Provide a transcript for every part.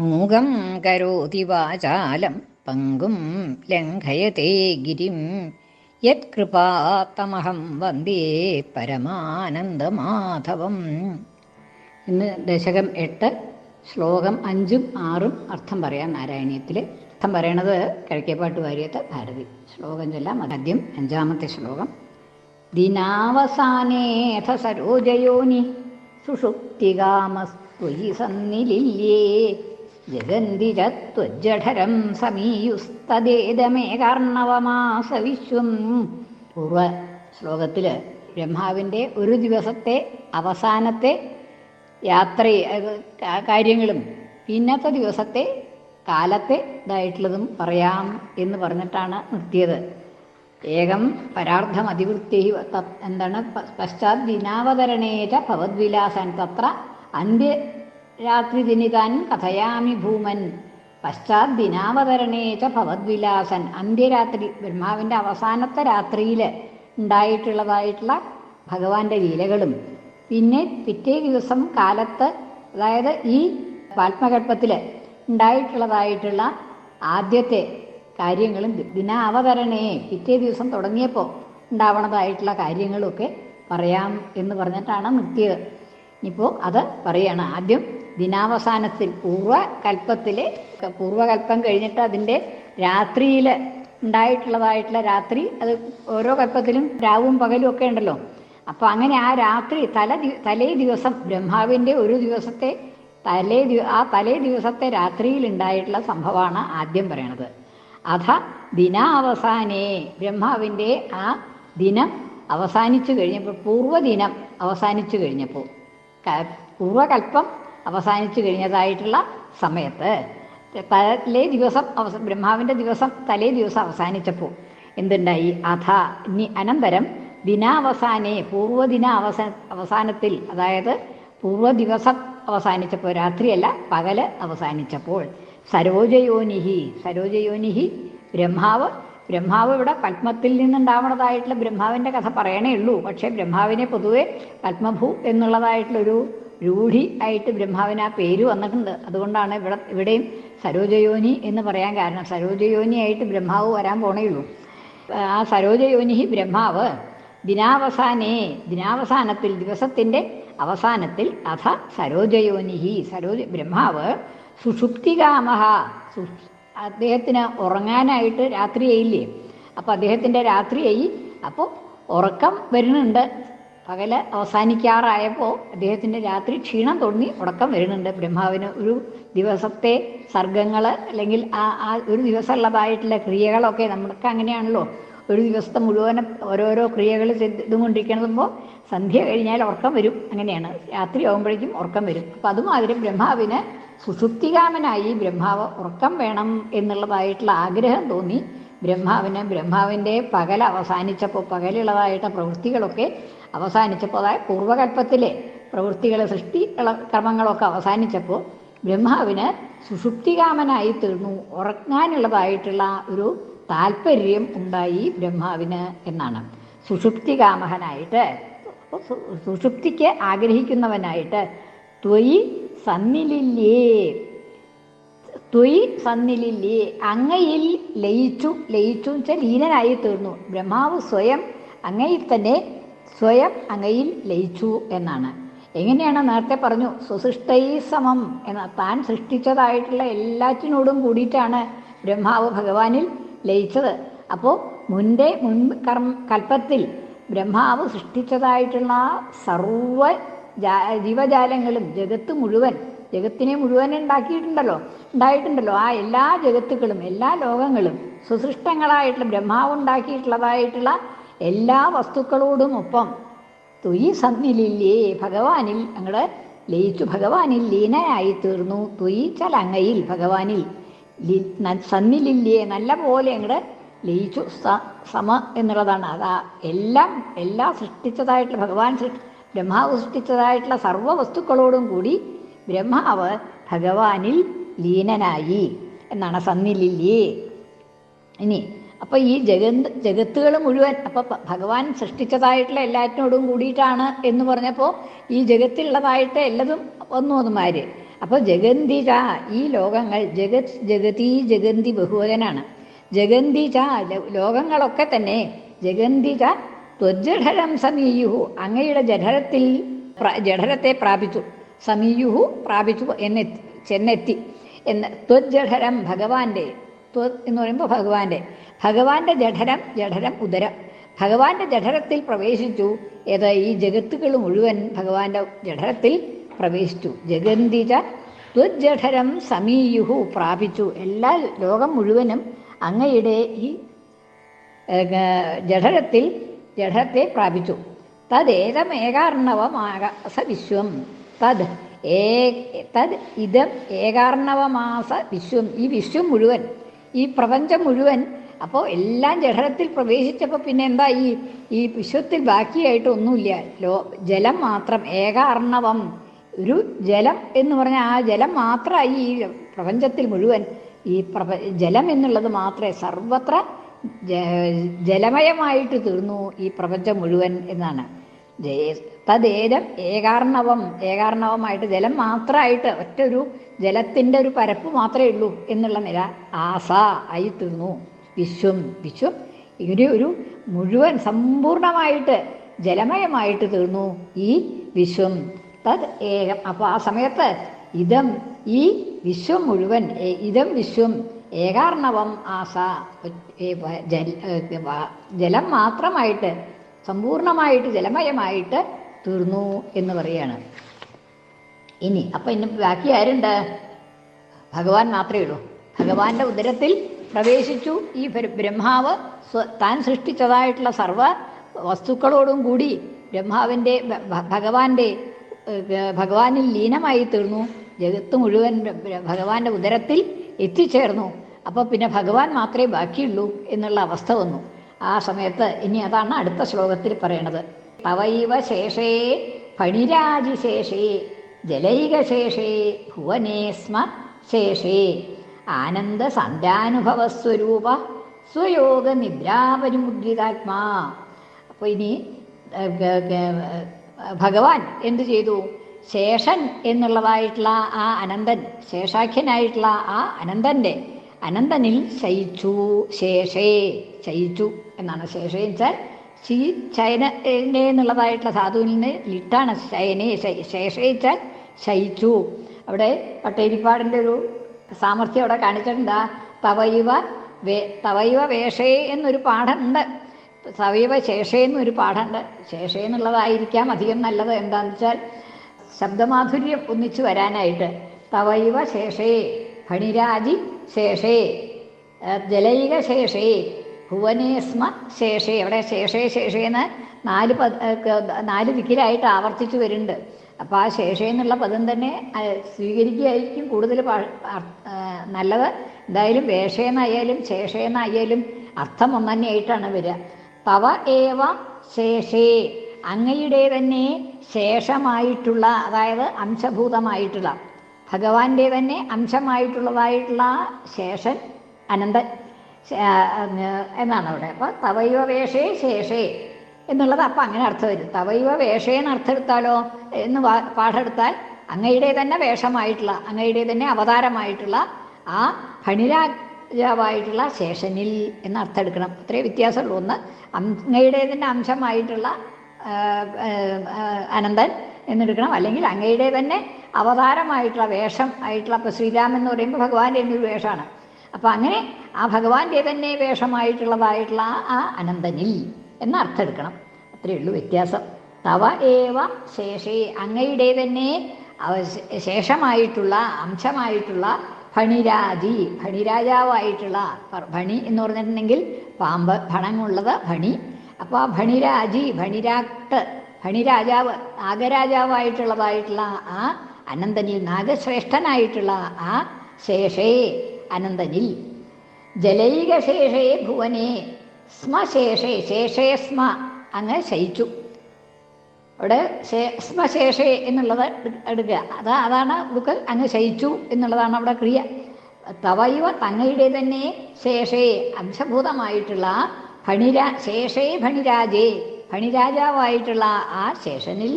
മൂകം കരോതി വാചാലം പങ്കും ലംഘയത്തെ ഗിരിം. യത്കൃപാത്തമഹം വന്ദേ പരമാനന്ദമാധവം. ഇന്ന് ദശകം എട്ട് ശ്ലോകം അഞ്ചും ആറും അർത്ഥം പറയാം നാരായണീയത്തിൽ അർത്ഥം പറയണത് കിഴക്കേപ്പാട്ട് വാര്യത്ത് ഭാരതി. ശ്ലോകം ചെല്ലാം ആദ്യം അഞ്ചാമത്തെ ശ്ലോകം. ദിനാവസാനേഥ സരോജയോനി സുഷുപ്തികാമസ്ത്വയി സന്നിലില്യേ ജഗന്തിരത്വജ്ജഠരം സമീയുസ്തദേതമേകാർണവമാസ വിശ്വം പൂർവ ശ്ലോകത്തിൽ ബ്രഹ്മാവിന്റെ ഒരു ദിവസത്തെ അവസാനത്തെ യാത്ര കാര്യങ്ങളും പിന്നത്തെ ദിവസത്തെ കാലത്തെ ഇതായിട്ടുള്ളതും പറയാം എന്ന് പറഞ്ഞിട്ടാണ് നിർത്തിയത്. ഏകം പരാർത്ഥം അതിവൃത്തി എന്താണ് പശ്ചാത് ദിനാവതരണേച്ച ഭവദ്വിലാസൻ തത്ര അന്ത്യ രാത്രി ദിനിതാൻ കഥയാമി ഭൂമൻ. പശ്ചാത് ദിനാവതരണേച്ച ഭവദ്വിലാസൻ. അന്ത്യരാത്രി ബ്രഹ്മാവിന്റെ അവസാനത്തെ രാത്രിയിൽ ഉണ്ടായിട്ടുള്ളതായിട്ടുള്ള ഭഗവാന്റെ ലീലകളും. പിന്നെ പിറ്റേ ദിവസം കാലത്ത് അതായത് ഈ പാത്മകൽപ്പത്തിൽ ഉണ്ടായിട്ടുള്ളതായിട്ടുള്ള ആദ്യത്തെ കാര്യങ്ങളും ദിനാവതരണേ പിറ്റേ ദിവസം തുടങ്ങിയപ്പോൾ ഉണ്ടാവണതായിട്ടുള്ള കാര്യങ്ങളൊക്കെ പറയാം എന്ന് പറഞ്ഞിട്ടാണ് നിർത്തിയത് ഇനിയിപ്പോൾ അത് പറയണം. ആദ്യം ദിനാവസാനത്തിൽ പൂർവകൽപ്പത്തിലെ പൂർവകൽപ്പം കഴിഞ്ഞിട്ട് അതിന്റെ രാത്രിയിൽ ഉണ്ടായിട്ടുള്ളതായിട്ടുള്ള രാത്രി അത് ഓരോ കൽപ്പത്തിലും രാവും പകലും ഒക്കെ ഉണ്ടല്ലോ. അപ്പോൾ അങ്ങനെ ആ രാത്രി തല തലേ ദിവസം ബ്രഹ്മാവിന്റെ ഒരു ദിവസത്തെ തലേ ആ തലേ ദിവസത്തെ രാത്രിയിൽ ഉണ്ടായിട്ടുള്ള സംഭവമാണ് ആദ്യം പറയണത്. അഥ ദിനാവസാനേ ബ്രഹ്മാവിന്റെ ആ ദിനം അവസാനിച്ചു കഴിഞ്ഞപ്പോൾ പൂർവദിനം അവസാനിച്ചു കഴിഞ്ഞപ്പോൾ പൂർവകൽപ്പം അവസാനിച്ചു കഴിഞ്ഞതായിട്ടുള്ള സമയത്ത് തലേ ദിവസം അവസ ബ്രഹ്മാവിന്റെ ദിവസം തലേ ദിവസം അവസാനിച്ചപ്പോൾ എന്തുണ്ടായി? അഥ ഇനി അനന്തരം ദിനാവസാനേ പൂർവദിന അവസാന അവസാനത്തിൽ അതായത് പൂർവ ദിവസം അവസാനിച്ചപ്പോൾ രാത്രിയല്ല പകൽ അവസാനിച്ചപ്പോൾ സരോജയോനിഹി സരോജയോനിഹി ബ്രഹ്മാവ് ബ്രഹ്മാവ് ഇവിടെ പത്മത്തിൽ നിന്നുണ്ടാവണതായിട്ടുള്ള ബ്രഹ്മാവിന്റെ കഥ പറയണേ ഉള്ളൂ. പക്ഷേ ബ്രഹ്മാവിനെ പൊതുവെ പത്മഭൂ എന്നുള്ളതായിട്ടുള്ളൊരു രൂഢി ആയിട്ട് ബ്രഹ്മാവിന് ആ പേര് വന്നിട്ടുണ്ട്. അതുകൊണ്ടാണ് ഇവിടെ ഇവിടെയും സരോജയോനി എന്ന് പറയാൻ കാരണം. സരോജയോനി ആയിട്ട് ബ്രഹ്മാവ് വരാൻ പോണേ ഉള്ളൂ. ആ സരോജയോനി ബ്രഹ്മാവ് ദിനാവസാനേ ദിനാവസാനത്തിൽ ദിവസത്തിന്റെ അവസാനത്തിൽ അഥ സരോജയോനിഹി സരോജ ബ്രഹ്മാവ് സുഷുപ്തികാമഹ. സു അദ്ദേഹത്തിന് ഉറങ്ങാനായിട്ട് രാത്രിയായില്ലേ? അപ്പോൾ അദ്ദേഹത്തിന്റെ രാത്രിയായി. അപ്പോൾ ഉറക്കം വരുന്നുണ്ട്. പകൽ അവസാനിക്കാറായപ്പോൾ അദ്ദേഹത്തിന്റെ രാത്രി ക്ഷീണം തോന്നി ഉറക്കം വരുന്നുണ്ട്. ബ്രഹ്മാവിന് ഒരു ദിവസത്തെ സർഗങ്ങൾ അല്ലെങ്കിൽ ആ ആ ഒരു ദിവസമുള്ളതായിട്ടുള്ള ക്രിയകളൊക്കെ നമ്മൾക്ക് അങ്ങനെയാണല്ലോ. ഒരു ദിവസത്തെ മുഴുവനും ഓരോരോ ക്രിയകൾ ചെയ്തുകൊണ്ടിരിക്കുമ്പോൾ സന്ധ്യ കഴിഞ്ഞാൽ ഉറക്കം വരും. അങ്ങനെയാണ്. രാത്രി ആകുമ്പോഴേക്കും ഉറക്കം വരും. അപ്പം അതുമാതിരി ബ്രഹ്മാവിന് സുസുപ്തികാമനായി ബ്രഹ്മാവ് ഉറക്കം വേണം എന്നുള്ളതായിട്ടുള്ള ആഗ്രഹം തോന്നി. ബ്രഹ്മാവിന് ബ്രഹ്മാവിന്റെ പകൽ അവസാനിച്ചപ്പോൾ പകലുള്ളതായിട്ട് പ്രവൃത്തികളൊക്കെ അവസാനിച്ചപ്പോൾ അതായത് പൂർവകൽപ്പത്തിലെ പ്രവൃത്തികൾ സൃഷ്ടി കർമ്മങ്ങളൊക്കെ അവസാനിച്ചപ്പോൾ ബ്രഹ്മാവിന് സുഷുപ്തികാമനായി തീർന്നു. ഉറങ്ങാനുള്ളതായിട്ടുള്ള ഒരു താല്പര്യം ഉണ്ടായി ബ്രഹ്മാവിന് എന്നാണ്. സുഷുപ്തികാമഹനായിട്ട് സുഷുപ്തിക്ക് ആഗ്രഹിക്കുന്നവനായിട്ട് ത്വയി സന്നിലില്ലേ ത്വയി സന്നിലില്ലേ അങ്ങയിൽ ലയിച്ചു ലയിച്ചു വെച്ചാൽ ലീനനായി തീർന്നു. ബ്രഹ്മാവ് സ്വയം അങ്ങയിൽ തന്നെ സ്വയം അങ്ങയിൽ ലയിച്ചു എന്നാണ്. എങ്ങനെയാണ് നേരത്തെ പറഞ്ഞു സുസൃഷ്ടൈ സമം എന്ന താൻ സൃഷ്ടിച്ചതായിട്ടുള്ള എല്ലാറ്റിനോടും കൂടിയിട്ടാണ് ബ്രഹ്മാവ് ഭഗവാനിൽ ലയിച്ചത്. അപ്പോൾ മുന്റെ മുൻ കർമ്മ കൽപ്പത്തിൽ ബ്രഹ്മാവ് സൃഷ്ടിച്ചതായിട്ടുള്ള സർവ ജീവജാലങ്ങളും ജഗത്ത് മുഴുവൻ ജഗത്തിനെ മുഴുവൻ ഉണ്ടാക്കിയിട്ടുണ്ടല്ലോ ഉണ്ടായിട്ടുണ്ടല്ലോ. ആ എല്ലാ ജഗത്തുക്കളും എല്ലാ ലോകങ്ങളും സുസൃഷ്ടങ്ങളായിട്ടുള്ള ബ്രഹ്മാവ് ഉണ്ടാക്കിയിട്ടുള്ളതായിട്ടുള്ള എല്ലാ വസ്തുക്കളോടും ഒപ്പം തുയി സന്നിലില്ലേ ഭഗവാനിൽ ഞങ്ങൾ ലയിച്ചു ഭഗവാനിൽ ലീനയായി തീർന്നു തുയി ചലങ്ങയിൽ ഭഗവാനിൽ സന്നിലില്ലേ നല്ല പോലെ അങ്ങോട്ട് ലയിച്ചു സമ എന്നുള്ളതാണ്. അതാ എല്ലാം എല്ലാം സൃഷ്ടിച്ചതായിട്ടുള്ള ഭഗവാൻ ബ്രഹ്മാവ് സൃഷ്ടിച്ചതായിട്ടുള്ള സർവ വസ്തുക്കളോടും കൂടി ബ്രഹ്മാവ് ഭഗവാനിൽ ലീനനായി. എന്നാണ് സന്നിലില്ലേ ഇനി അപ്പൊ ഈ ജഗന്ത് ജഗത്തുകൾ മുഴുവൻ അപ്പൊ ഭഗവാൻ സൃഷ്ടിച്ചതായിട്ടുള്ള എല്ലാറ്റിനോടും കൂടിയിട്ടാണ് എന്ന് പറഞ്ഞപ്പോൾ ഈ ജഗത്തിലുള്ളതായിട്ട് എല്ലതും വന്നു അതുമാര് അപ്പോൾ ജഗന്തിച ഈ ലോകങ്ങൾ ജഗത് ജഗതി ജഗന്തി ബഹുവചനാണ്. ജഗന്തിച ലോകങ്ങളൊക്കെ തന്നെ ജഗന്തിച ത്വജഠരം സമീയുഹു അങ്ങയുടെ ജഠരത്തിൽ ജഠരത്തെ പ്രാപിച്ചു. സമീയുഹു പ്രാപിച്ചു എന്നെത്തി ചെന്നെത്തി. എന്ന് ത്വജഠരം ഭഗവാന്റെ ത്വ എന്ന് പറയുമ്പോൾ ഭഗവാന്റെ. ഭഗവാന്റെ ജഠരം ജഠരം ഉദരം. ഭഗവാന്റെ ജഠരത്തിൽ പ്രവേശിച്ചു. ഏത് ഈ ജഗത്തുകൾ മുഴുവൻ ഭഗവാന്റെ ജഠരത്തിൽ പ്രവേശിച്ചു. ജഗന്തിജ ത്വജഠരം സമീയുഹു പ്രാപിച്ചു. എല്ലാ ലോകം മുഴുവനും അങ്ങയുടെ ഈ ജഠരത്തിൽ ജഠരത്തെ പ്രാപിച്ചു. തദ്ദേതമേകാർണവമാസ വിശ്വം തത് ഏ തത് ഇതം ഏകാർണവമാസ വിശ്വം ഈ വിശ്വം മുഴുവൻ ഈ പ്രപഞ്ചം മുഴുവൻ അപ്പോൾ എല്ലാം ജഠരത്തിൽ പ്രവേശിച്ചപ്പോൾ പിന്നെ എന്താ ഈ ഈ വിശ്വത്തിൽ ബാക്കിയായിട്ട് ഒന്നുമില്ല. ലോ ജലം മാത്രം ഏകാർണവം ഒരു ജലം എന്ന് പറഞ്ഞാൽ ആ ജലം മാത്രമായി ഈ പ്രപഞ്ചത്തിൽ മുഴുവൻ ഈ പ്രപ ജലം എന്നുള്ളത് മാത്രമേ സർവത്ര ജലമയമായിട്ട് തീർന്നു ഈ പ്രപഞ്ചം മുഴുവൻ എന്നാണ്. തദ്ദേതം ഏകാർണവം ഏകാർണവമായിട്ട് ജലം മാത്രമായിട്ട് ഒറ്റ ഒരു ജലത്തിന്റെ ഒരു പരപ്പ് മാത്രമേ ഉള്ളൂ എന്നുള്ള നില ആസ ആയി തീർന്നു. വിശ്വം വിശ്വം ഇവർ ഒരു മുഴുവൻ സമ്പൂർണമായിട്ട് ജലമയമായിട്ട് തീർന്നു ഈ വിശ്വം. തത് ഏകം. അപ്പോൾ ആ സമയത്ത് ഇതം ഈ വിശ്വം മുഴുവൻ ഇതം വിശ്വം ഏകാർണവം ആസ ജലം മാത്രമായിട്ട് സമ്പൂർണമായിട്ട് ജലമയമായിട്ട് തീർന്നു എന്ന് പറയാണ് ഇനി അപ്പം ഇനി ബാക്കി ആരുണ്ട്? ഭഗവാൻ മാത്രമേ ഉള്ളൂ. ഭഗവാന്റെ ഉദരത്തിൽ പ്രവേശിച്ചു. ഈ ബ്രഹ്മാവ് താൻ സൃഷ്ടിച്ചതായിട്ടുള്ള സർവ വസ്തുക്കളോടും കൂടി ബ്രഹ്മാവിന്റെ ഭഗവാന്റെ ഭഗവാനിൽ ലീനമായി തീർന്നു. ജഗത്ത് മുഴുവൻ ഭഗവാന്റെ ഉദരത്തിൽ എത്തിച്ചേർന്നു. അപ്പോൾ പിന്നെ ഭഗവാൻ മാത്രമേ ബാക്കിയുള്ളൂ എന്നുള്ള അവസ്ഥ വന്നു. ആ സമയത്ത് ഇനി അതാണ് അടുത്ത ശ്ലോകത്തിൽ പറയണത്. തവൈവ ശേഷേ ഫണിരാജിശേഷേ ജലൈക ശേഷേ ഭുവനേസ്മ ശേഷേ. ആനന്ദ സന്ധ്യാനുഭവസ്വരൂപ സ്വയോഗ നിദ്രാപരിമുദ്രിതാത്മാ. അപ്പോൾ ഇനി ഭഗവാൻ എന്തു ചെയ്തു? ശേഷൻ എന്നുള്ളതായിട്ടുള്ള ആ അനന്തൻ ശേഷാഖ്യനായിട്ടുള്ള ആ അനന്തന്റെ അനന്തനിൽ ശയിച്ചു ശേഷേ ശയിച്ചു എന്നാണ് ശേഷേ വെച്ചാൽ ശീ ശയന എന്നുള്ളതായിട്ടുള്ള സാധുവിൽ നിന്ന് ലിട്ടാണ് ശയനെ ശേഷേ വെച്ചാൽ ശയിച്ചു. അവിടെ പട്ടേരിപ്പാടിന്റെ ഒരു സാമർഥ്യം അവിടെ കാണിച്ചിട്ടുണ്ട്. തവയുവ വേ തവയുവ വേഷേ എന്നൊരു പാഠമുണ്ട്. തവയുവ ശേഷേ എന്നൊരു പാഠമുണ്ട്. ശേഷേ എന്നുള്ളതായിരിക്കാം അധികം നല്ലത്. എന്താണെന്ന് വെച്ചാൽ ശബ്ദമാധുര്യം ഒന്നിച്ചു വരാനായിട്ട് തവയുവ ശേഷേ ഫണിരാജി ശേഷേ ജലൈക ശേഷേ ഭുവനേസ്മ ശേഷേ. അവിടെ ശേഷേ ശേഷേന്ന് നാല് ക- നാല് ദിക്കിലായിട്ട് ആവർത്തിച്ചു വരുന്നുണ്ട്. അപ്പോൾ ആ ശേഷേ എന്നുള്ള പദം തന്നെ സ്വീകരിക്കുകയായിരിക്കും കൂടുതൽ പാ- നല്ലത്. എന്തായാലും വേഷേന്നായാലും ശേഷേന്നായാലും അർത്ഥം ഒന്ന് തന്നെയായിട്ടാണ് വരിക. തവ ഏവ ശേഷേ. അങ്ങയുടെ തന്നെ ശേഷമായിട്ടുള്ള അതായത് അംശഭൂതമായിട്ടുള്ള ഭഗവാന്റെ തന്നെ അംശമായിട്ടുള്ളതായിട്ടുള്ള ശേഷൻ ആ, എന്നാണ് അവിടെ. അപ്പോൾ തവൈവ വേഷേ ശേഷേ എന്നുള്ളത് അപ്പം അങ്ങനെ അർത്ഥം വരും. തവൈവ വേഷേന്ന് അർത്ഥം എടുത്താലോ എന്ന് പാഠെടുത്താൽ അങ്ങയുടെ തന്നെ വേഷമായിട്ടുള്ള അങ്ങയുടെ തന്നെ അവതാരമായിട്ടുള്ള ആ ഫണിരാജാവായിട്ടുള്ള ശേഷനിൽ എന്ന് അർത്ഥം എടുക്കണം അത്രേ വ്യത്യാസമുള്ളൂ. ഒന്ന് അങ്ങയുടെ തന്നെ അംശമായിട്ടുള്ള അനന്തൻ എന്നെടുക്കണം. അല്ലെങ്കിൽ അങ്ങയുടെ തന്നെ അവതാരമായിട്ടുള്ള വേഷം ആയിട്ടുള്ള ഇപ്പോൾ ശ്രീരാമൻ എന്ന് പറയുമ്പോൾ ഭഗവാന്റെ തന്നെ ഒരു വേഷമാണ്. അപ്പോൾ അങ്ങനെ ആ ഭഗവാന്റെ തന്നെ വേഷമായിട്ടുള്ളതായിട്ടുള്ള ആ അനന്തനിൽ എന്ന അർത്ഥം എടുക്കണം അത്രയേ ഉള്ളൂ വ്യത്യാസം. തവ ഏവ ശേഷേ അങ്ങയുടെ തന്നെ ശേഷമായിട്ടുള്ള അംശമായിട്ടുള്ള ഭണിരാജി ഭണിരാജാവായിട്ടുള്ള ഭണി എന്ന് പറഞ്ഞിട്ടുണ്ടെങ്കിൽ പാമ്പ് ഭണങ്ങുള്ളത് ഭണി. അപ്പോൾ ആ ഭണിരാജി ഫണിരാട്ട് ഫണിരാജാവ് നാഗരാജാവായിട്ടുള്ളതായിട്ടുള്ള ആ അനന്തനിൽ നാഗശ്രേഷ്ഠനായിട്ടുള്ള ആ ശേഷേ അനന്തനിൽ. ജലൈകശേഷേ ശേഷേ സ്മശേഷേ സ്മ ശേഷേ സ്മ അങ്ങ് ശയിച്ചു. അവിടെ സ്മശേഷേ സ്മ ശേഷേ എന്നുള്ളത് എടുക്കുക. അതാ അതാണ് ഉടുക്കൽ. അങ്ങ് ശയിച്ചു എന്നുള്ളതാണ് അവിടെ ക്രിയ. തവൈവ തങ്ങയുടെ തന്നെ ശേഷേ അംശഭൂതമായിട്ടുള്ള ഫണിരാ ശേഷേ ഫണിരാജേ ഫണിരാജാവായിട്ടുള്ള ആ ശേഷനിൽ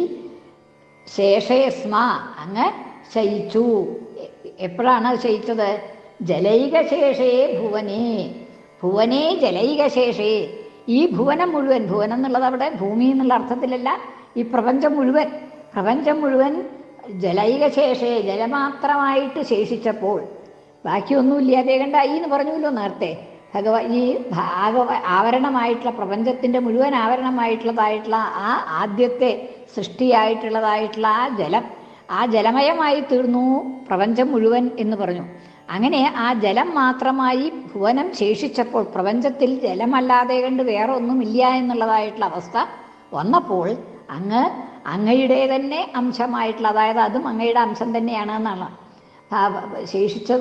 ശേഷേ സ്മ അങ്ങ് ശയിച്ചു. എപ്പോഴാണ് ശയിച്ചത്? ജലൈകശേഷേ ഭുവനേ. ഭുവനേ ജലൈകശേഷേ ഈ ഭുവനം മുഴുവൻ ഭുവനം എന്നുള്ളത് അവിടെ ഭൂമി എന്നുള്ള അർത്ഥത്തിലല്ല ഈ പ്രപഞ്ചം മുഴുവൻ പ്രപഞ്ചം മുഴുവൻ ജലൈകശേഷേ ജലമാത്രമായിട്ട് ശേഷിച്ചപ്പോൾ. ബാക്കിയൊന്നുമില്ലാതെ കണ്ടായി എന്ന് പറഞ്ഞുവല്ലോ നേരത്തെ. ഭഗവാൻ ഈ ഭാഗവ ആവരണമായിട്ടുള്ള പ്രപഞ്ചത്തിന്റെ മുഴുവൻ ആവരണമായിട്ടുള്ളതായിട്ടുള്ള ആ ആദ്യത്തെ സൃഷ്ടിയായിട്ടുള്ളതായിട്ടുള്ള ആ ജലം ആ ജലമയമായി തീർന്നു പ്രപഞ്ചം മുഴുവൻ എന്ന് പറഞ്ഞു. അങ്ങനെ ആ ജലം മാത്രമായി ഭുവനം ശേഷിച്ചപ്പോൾ പ്രപഞ്ചത്തിൽ ജലമല്ലാതെ കണ്ട് വേറെ ഒന്നുമില്ല എന്നുള്ളതായിട്ടുള്ള അവസ്ഥ വന്നപ്പോൾ അങ്ങ് അങ്ങയുടെ തന്നെ അംശമായിട്ടുള്ള അതായത് അതും അങ്ങയുടെ അംശം തന്നെയാണ് എന്നാണ് ശേഷിച്ച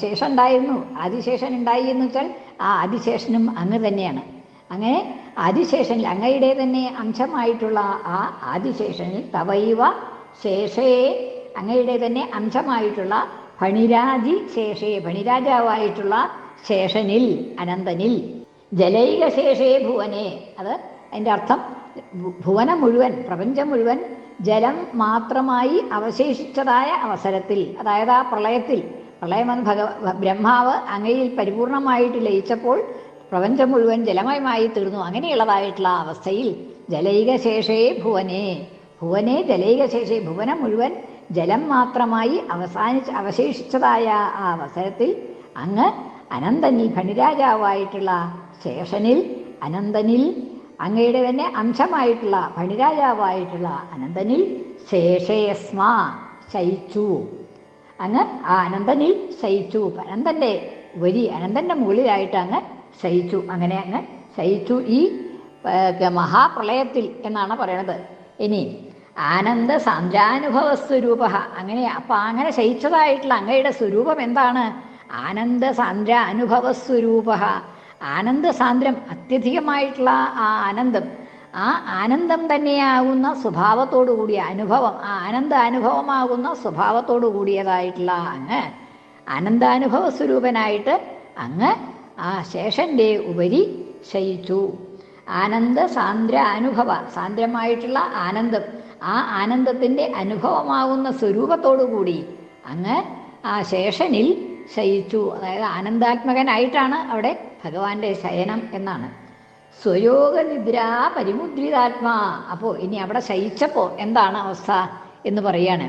ശേഷം ഉണ്ടായിരുന്നു. ആദിശേഷൻ ഉണ്ടായി എന്ന് വെച്ചാൽ ആ ആദിശേഷനും അങ്ങ് തന്നെയാണ്. അങ്ങനെ ആദിശേഷനിൽ അങ്ങയുടെ തന്നെ അംശമായിട്ടുള്ള ആ ആദിശേഷനിൽ തവൈവ ശേഷേ അങ്ങയുടെ തന്നെ അംശമായിട്ടുള്ള ഫണിരാജി ശേഷേ ഫണിരാജാവായിട്ടുള്ള ശേഷനിൽ അനന്തനിൽ. ജലൈക ഭുവനേ. അത് അതിന്റെ അർത്ഥം ഭുവനം മുഴുവൻ പ്രപഞ്ചം മുഴുവൻ ജലം മാത്രമായി അവശേഷിച്ചതായ അവസരത്തിൽ അതായത് ആ പ്രളയത്തിൽ. പ്രളയമൻ എന്ന് ഭഗ ബ്രഹ്മാവ് അങ്ങയിൽ പരിപൂർണമായിട്ട് ലയിച്ചപ്പോൾ പ്രപഞ്ചം മുഴുവൻ ജലമയമായി തീർന്നു. അങ്ങനെയുള്ളതായിട്ടുള്ള അവസ്ഥയിൽ ജലൈകശേഷേ ഭുവനേ. ഭുവനെ ജലൈകശേഷേ ഭുവനം മുഴുവൻ ജലം മാത്രമായി അവസാനിച്ച് അവശേഷിച്ചതായ ആ അവസരത്തിൽ അങ്ങ് അനന്തനിൽ ഫണിരാജാവായിട്ടുള്ള ശേഷനിൽ അനന്തനിൽ അങ്ങയുടെ തന്നെ അംശമായിട്ടുള്ള ഫണിരാജാവായിട്ടുള്ള അനന്തനിൽ ശേഷേസ്മ ശയിച്ചു. അങ്ങ് ആ അനന്തനിൽ ശയിച്ചു. അനന്തന്റെ ഉപരി അനന്തന്റെ മുകളിലായിട്ട് അങ്ങ് ശയിച്ചു. അങ്ങനെ അങ്ങ് ശയിച്ചു ഈ മഹാപ്രളയത്തിൽ എന്നാണ് പറയണത്. ഇനി ആനന്ദ സഞ്ചാനുഭവ സ്വരൂപ അങ്ങനെ അപ്പം അങ്ങനെ ശയിച്ചതായിട്ടുള്ള അങ്ങയുടെ സ്വരൂപം എന്താണ്? ആനന്ദ സാന്ദ്ര അനുഭവ സ്വരൂപ ആനന്ദ സാന്ദ്രം അത്യധികമായിട്ടുള്ള ആ ആനന്ദം ആ ആനന്ദം തന്നെയാകുന്ന സ്വഭാവത്തോടു കൂടിയ അനുഭവം ആ ആനന്ദ അനുഭവമാകുന്ന സ്വഭാവത്തോടു കൂടിയതായിട്ടുള്ള അങ്ങ് ആനന്ദാനുഭവ സ്വരൂപനായിട്ട് അങ്ങ് ആ ശേഷന്റെ ഉപരി ശയിച്ചു. ആനന്ദ സാന്ദ്ര അനുഭവ സാന്ദ്രമായിട്ടുള്ള ആനന്ദം ആ ആനന്ദത്തിന്റെ അനുഭവമാകുന്ന സ്വരൂപത്തോടു കൂടി അങ്ങ് ആ ശേഷനിൽ ശയിച്ചു. അതായത് ആനന്ദാത്മകനായിട്ടാണ് അവിടെ ഭഗവാന്റെ ശയനം എന്നാണ്. സ്വയോഗ നിദ്ര പരിമുദ്രിതാത്മാ. അപ്പോൾ ഇനി അവിടെ ശയിച്ചപ്പോൾ എന്താണ് അവസ്ഥ എന്ന് പറയാണ്.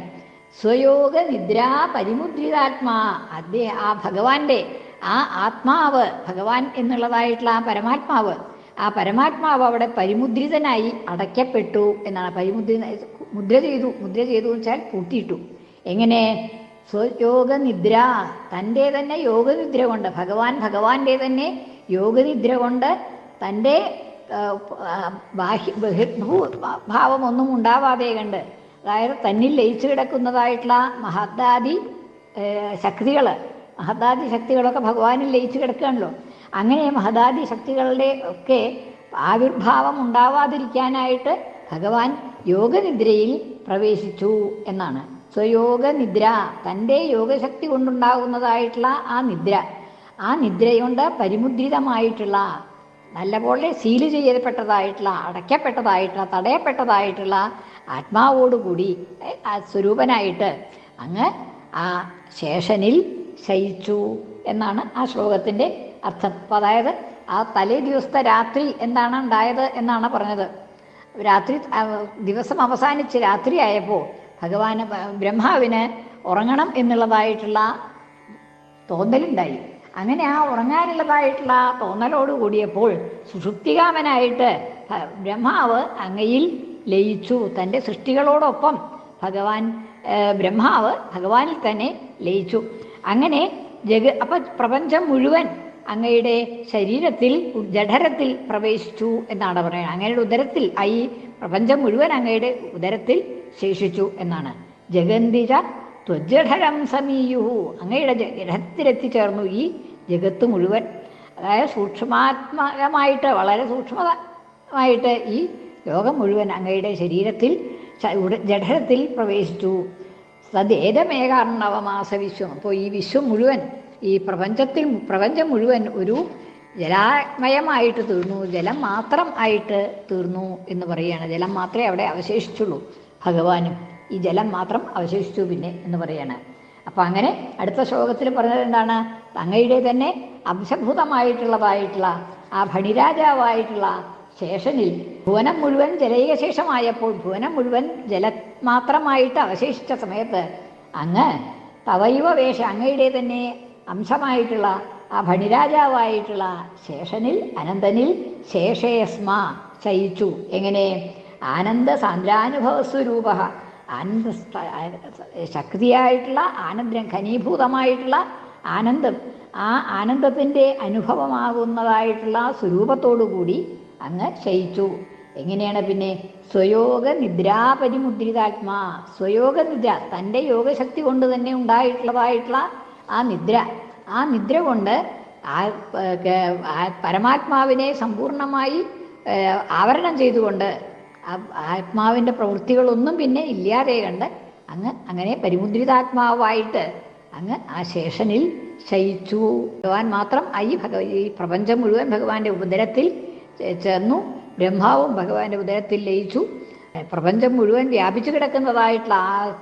സ്വയോഗ നിദ്ര പരിമുദ്രിതാത്മാ. അദ്ദേഹം ആ ഭഗവാന്റെ ആ ആത്മാവ് ഭഗവാൻ എന്നുള്ളതായിട്ടുള്ള ആ പരമാത്മാവ്. ആ പരമാത്മാവ് അവിടെ പരിമുദ്രിതനായി അടയ്ക്കപ്പെട്ടു എന്നാണ്. പരിമുദ്രി മുദ്ര ചെയ്തു മുദ്ര ചെയ്തു വെച്ചാൽ പൂട്ടിയിട്ടു. എങ്ങനെ? സ്വയോഗ നിദ്ര തന്റെ തന്നെ യോഗനിദ്ര കൊണ്ട് ഭഗവാൻ ഭഗവാന്റെ തന്നെ യോഗനിദ്ര കൊണ്ട് തന്റെ ബാഹ്യ ബഹിർഭൂ ഭാവമൊന്നും ഉണ്ടാവാതെ കണ്ട് അതായത് തന്നിൽ ലയിച്ചു കിടക്കുന്നതായിട്ടുള്ള മഹത്താദി ശക്തികൾ മഹത്താദി ശക്തികളൊക്കെ ഭഗവാനിൽ ലയിച്ചു കിടക്കുകയാണല്ലോ. അങ്ങനെ മഹതാദി ശക്തികളുടെ ഒക്കെ ആവിർഭാവം ഉണ്ടാവാതിരിക്കാനായിട്ട് ഭഗവാൻ യോഗനിദ്രയിൽ പ്രവേശിച്ചു എന്നാണ്. സ്വയോഗനിദ്ര തന്റെ യോഗശക്തി കൊണ്ടുണ്ടാകുന്നതായിട്ടുള്ള ആ നിദ്ര. ആ നിദ്രയുണ്ട് പരിമുദ്രിതമായിട്ടുള്ള നല്ലപോലെ സീൽ ചെയ്യപ്പെട്ടതായിട്ടുള്ള അടയ്ക്കപ്പെട്ടതായിട്ടുള്ള തടയപ്പെട്ടതായിട്ടുള്ള ആത്മാവോടുകൂടി സ്വരൂപനായിട്ട് അങ്ങ് ആ ശേഷനിൽ ശയിച്ചു എന്നാണ് ആ ശ്ലോകത്തിന്റെ അർത്ഥം. അപ്പം അതായത് ആ തലേ ദിവസത്തെ രാത്രി എന്താണ് ഉണ്ടായത് എന്നാണ് പറഞ്ഞത്. രാത്രി ദിവസം അവസാനിച്ച് രാത്രിയായപ്പോൾ ഭഗവാന് ബ്രഹ്മാവിന് ഉറങ്ങണം എന്നുള്ളതായിട്ടുള്ള തോന്നലുണ്ടായി. അങ്ങനെ ആ ഉറങ്ങാനുള്ളതായിട്ടുള്ള തോന്നലോട് കൂടിയപ്പോൾ സുഷുപ്തികാമനായിട്ട് ബ്രഹ്മാവ് അങ്ങയിൽ ലയിച്ചു. തന്റെ സൃഷ്ടികളോടൊപ്പം ഭഗവാൻ ബ്രഹ്മാവ് ഭഗവാനിൽ തന്നെ ലയിച്ചു. അങ്ങനെ ജഗ അപ്പം പ്രപഞ്ചം മുഴുവൻ അങ്ങയുടെ ശരീരത്തിൽ ജഠരത്തിൽ പ്രവേശിച്ചു എന്നാണ് പറയുന്നത്. അങ്ങയുടെ ഉദരത്തിൽ ഈ പ്രപഞ്ചം മുഴുവൻ അങ്ങയുടെ ഉദരത്തിൽ ശേഷിച്ചു എന്നാണ്. ജഗന്തിജ ത്വജഠരം സമീയുഹു. അങ്ങയുടെ ജഡത്തിലെത്തിച്ചേർന്നു ഈ ജഗത്ത് മുഴുവൻ. അതായത് സൂക്ഷ്മാത്മകമായിട്ട് വളരെ സൂക്ഷ്മമായിട്ട് ഈ ലോകം മുഴുവൻ അങ്ങയുടെ ശരീരത്തിൽ ജഠരത്തിൽ പ്രവേശിച്ചു. തദ്ദേതമേകാർണവമാസ വിശ്വം അപ്പോൾ ഈ വിശ്വം മുഴുവൻ ഈ പ്രപഞ്ചത്തിൽ പ്രപഞ്ചം മുഴുവൻ ഒരു ജലാമയമായിട്ട് തീർന്നു. ജലം മാത്രം ആയിട്ട് തീർന്നു എന്ന് പറയുകയാണ്. ജലം മാത്രമേ അവിടെ അവശേഷിച്ചുള്ളൂ. ഭഗവാനും ഈ ജലം മാത്രം അവശേഷിച്ചു പിന്നെ എന്ന് പറയാണ്. അപ്പം അങ്ങനെ അടുത്ത ശ്ലോകത്തിൽ പറഞ്ഞത് എന്താണ്? തങ്ങയുടെ തന്നെ അംശഭൂതമായിട്ടുള്ളതായിട്ടുള്ള ആ ഭണിരാജാവായിട്ടുള്ള ശേഷനിൽ ഭുവനം മുഴുവൻ ജലൈക ശേഷമായപ്പോൾ ഭുവനം മുഴുവൻ ജല മാത്രമായിട്ട് അവശേഷിച്ച സമയത്ത് അങ്ങ് തവൈവ വേഷ അങ്ങയുടെ തന്നെ അംശമായിട്ടുള്ള ആ ഭണിരാജാവായിട്ടുള്ള ശേഷനിൽ അനന്തനിൽ ശേഷേസ്മ ശയിച്ചു. എങ്ങനെ? ആനന്ദ സാന്ദ്രാനുഭവ സ്വരൂപ ആനന്ദ ശക്തിയായിട്ടുള്ള ആനന്ദം ഘനീഭൂതമായിട്ടുള്ള ആനന്ദം ആ ആനന്ദത്തിന്റെ അനുഭവമാകുന്നതായിട്ടുള്ള സ്വരൂപത്തോടുകൂടി അങ്ങ് ശയിച്ചു എങ്ങനെയാണ് പിന്നെ? സ്വയോഗ നിദ്രാപരിമുദ്രിതാത്മാ സ്വയോഗ നിദ്ര തന്റെ യോഗശക്തി കൊണ്ട് തന്നെ ഉണ്ടായിട്ടുള്ളതായിട്ടുള്ള ആ നിദ്ര. ആ നിദ്ര കൊണ്ട് പരമാത്മാവിനെ സമ്പൂർണമായി ആവരണം ചെയ്തുകൊണ്ട് ആത്മാവിന്റെ പ്രവൃത്തികളൊന്നും പിന്നെ ഇല്ലാതെ കണ്ട് അങ്ങ് അങ്ങനെ പരിമുദ്രിതാത്മാവായിട്ട് അങ്ങ് ആ ശേഷനിൽ ശയിച്ചു. ഭഗവാൻ മാത്രം ഈ ഭഗവ ഈ പ്രപഞ്ചം മുഴുവൻ ഭഗവാന്റെ ഉദരത്തിൽ ചേർന്നു ബ്രഹ്മാവും ഭഗവാന്റെ ഉദരത്തിൽ ലയിച്ചു. പ്രപഞ്ചം മുഴുവൻ വ്യാപിച്ചു കിടക്കുന്നതായിട്ടുള്ള ആ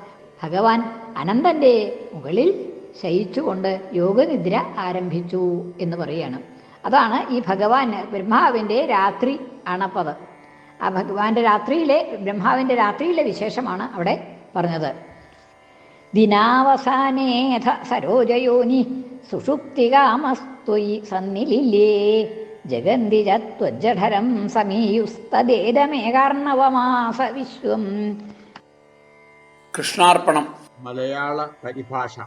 ഭഗവാൻ അനന്തന്റെ മുകളിൽ ശയിച്ചുകൊണ്ട് യോഗനിദ്ര ആരംഭിച്ചു എന്ന് പറയുകയാണ്. അതാണ് ഈ ഭഗവാൻ ബ്രഹ്മാവിന്റെ രാത്രി അണപ്പത്. ആ ഭഗവാന്റെ രാത്രിയിലെ ബ്രഹ്മാവിന്റെ രാത്രിയിലെ വിശേഷമാണ് അവിടെ പറഞ്ഞത്. ദിനാവസാനേധ സരോജയോനി സുഷുപ്തികാമസ്ത്വയി സന്നിലില്ലേ ജഗന്തി ത്വജ്ജഠരം സമീയുസ്തദേതമേകാർണവമാസ വിശ്വം കൃഷ്ണാർപ്പണം. മലയാള പരിഭാഷ.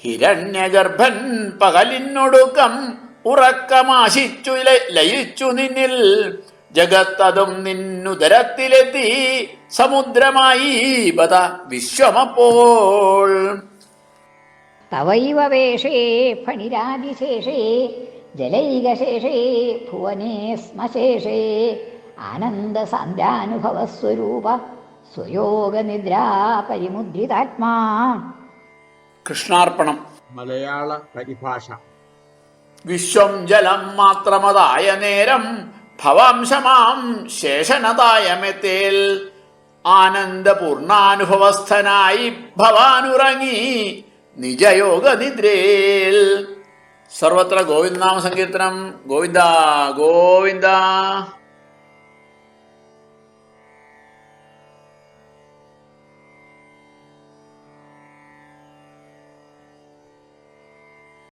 ഹിരണ്യഗർഭൻ പകലിനൊടുക്കം ഉറക്കമാശിച്ചു ലയിച്ചു നിന്നിൽ ജഗത്തതും നിന്നുദരത്തിലെത്തി സമുദ്രമായി ബത വിശ്വമപ്പോൾ. തവൈവ വേഷേ ഫണിരാതിശേഷേ ജലൈകശേഷേ ഭുവനേ സ്മശേഷേ ആനന്ദസാന്ദ്രാനുഭവസ്വരൂപ സ്വയോഗനിദ്രാ പരിമുദ്രിതാത്മാ കൃഷ്ണാർപ്പണം. മലയാള പരിഭാഷ. വിശ്വം ജലം മാത്രമതായ നേരം ഭവാംശമാം ശേഷനതായ മെത്തേൽ ആനന്ദപൂർണാനുഭവസ്ഥനായി ഭവാനുറങ്ങി നിജയോഗ നിദ്രേൽ സർവത്ര ഗോവിന്ദനാമ സങ്കീർത്തനം ഗോവിന്ദ ഗോവിന്ദ.